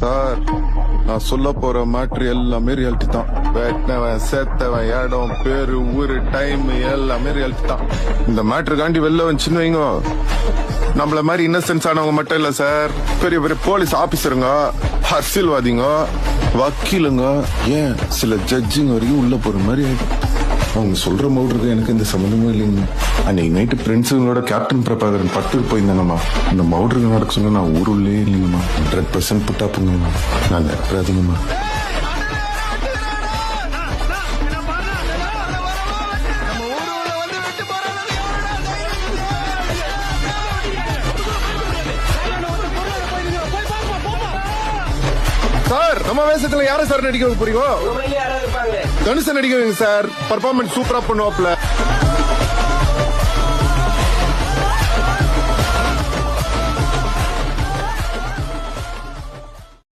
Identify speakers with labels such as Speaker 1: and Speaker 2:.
Speaker 1: Sir நான் சொல்ல போற மேட்ரு எல்லாமே ரியாலிட்டி தான். வெட்டினவன் சேர்த்தவன் இடம் பேரு ஊரு டைம் எல்லாமே ரியாலிட்டி தான். இந்த மேட்ரு காண்டி வெளில வந்துச்சுன்னு வைங்க. நம்மள மாதிரி இன்னசென்ஸ் ஆனவங்க மட்டும் இல்ல சார். பெரிய பெரிய போலீஸ் ஆபீசருங்க அரசியல்வாதிங்க வக்கீலுங்க. ஏன் சில ஜட்ஜிங்க வரைக்கும் உள்ள போற மாதிரி ஆயிடும். அவங்க சொல்ற மவுட்ருக்கு எனக்கு எந்த சம்மந்தமும் இல்லைங்க. அன்னைக்கு நைட்டு ஃப்ரெண்ட்ஸுங்களோட கேப்டன் பிரபாகரன் பட்டூர் போயிருந்தாங்கம்மா இந்த மவுட்ருக்கு நடக்க சொன்னா நான் ஊருள்ளே இல்லைங்கம்மா. ஹண்ட்ரட் பர்சன்ட் புட்டாப்புங்க நான் நிரப்பறாதுங்கம்மா சார் நம்ம வேஷத்துல யாரை சார் நடிக்க வைக்க போறீங்க? தனுஷன் நடிக்க வைங்க சார். பர்ஃபார்மன்ஸ் சூப்பரா பண்ணுவாப்ல.